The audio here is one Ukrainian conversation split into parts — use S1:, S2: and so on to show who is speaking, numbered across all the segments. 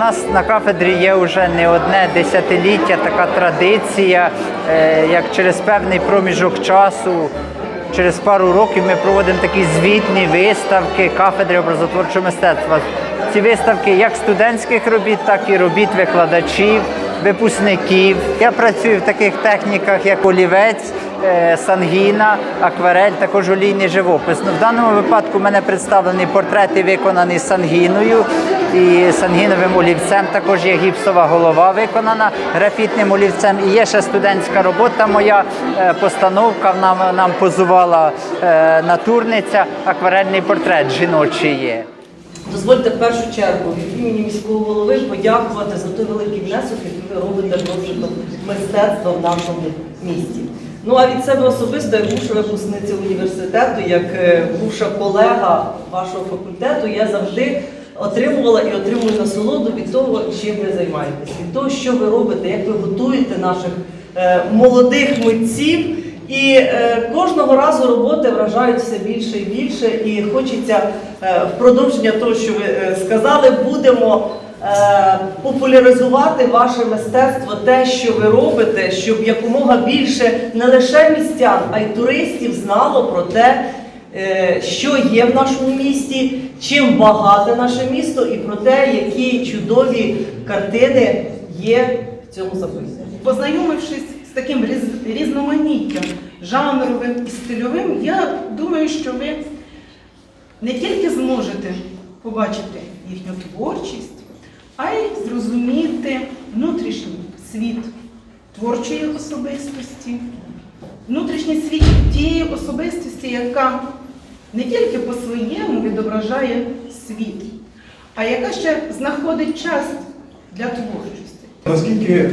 S1: нас на кафедрі є вже не одне десятиліття така традиція, е, як через певний проміжок часу. Через пару років ми проводимо такі звітні виставки кафедри образотворчого мистецтва. Ці виставки як студентських робіт, так і робіт викладачів, випускників. Я працюю в таких техніках, як олівець, е, сангіна, акварель, також олійний живопис. Ну, в даному випадку в мене представлені портрети, виконані сангіною і сангіновим олівцем. Також є гіпсова голова виконана графітним олівцем. І є ще студентська робота. Моя е, постановка нам, нам позувала е, натурниця. Акварельний портрет жіночий є.
S2: Дозвольте в першу чергу від імені міського голови подякувати за той великий внесок, який ви робите в розвиток мистецтва в нашому місті. Ну а від себе особисто, як бувша випускниця університету, як е, бувша колега вашого факультету, я завжди отримувала і отримую насолоду від того, чим ви займаєтесь, від того, що ви робите, як ви готуєте наших е, молодих митців. І е, кожного разу роботи вражають все більше і більше, і хочеться е, в продовження того, що ви е, сказали, будемо е, популяризувати ваше мистецтво, те, що ви робите, щоб якомога більше не лише містян, а й туристів знало про те, е, що є в нашому місті, чим багате наше місто, і про те, які чудові картини є в цьому записі.
S3: Познайомившись з таким різ- різноманіттям жанровим і стильовим, я думаю, що ви не тільки зможете побачити їхню творчість, а й зрозуміти внутрішній світ творчої особистості, внутрішній світ тієї особистості, яка не тільки по-своєму відображає світ, а яка ще знаходить час для творчості.
S4: Наскільки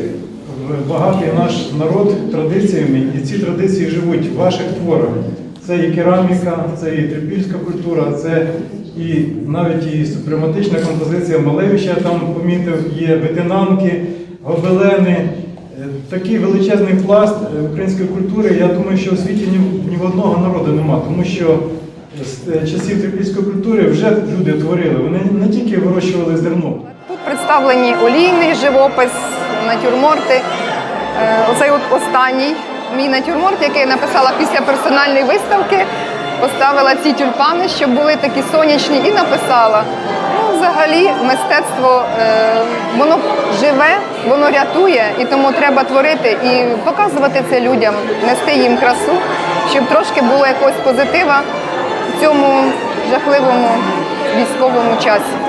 S4: багатий наш народ традиціями, і ці традиції живуть в ваших творах. Це і кераміка, це і трипільська культура, це і навіть і супрематична композиція Малевича, там помітив, є ветенанки, гобелени. Е, Такий величезний пласт е, української культури, я думаю, що у світі ні, ні в одного народу нема, тому що з е, часів трипільської культури вже люди творили. Вони не тільки вирощували зерно.
S5: Тут представлені олійний живопис, натюрморти. Е, Оцей от останній мій натюрморт, який я написала після персональної виставки, поставила ці тюльпани, щоб були такі сонячні, і написала. Ну, взагалі, мистецтво е, воно живе, воно рятує, і тому треба творити і показувати це людям, нести їм красу, щоб трошки було якогось позитива в цьому жахливому військовому часі.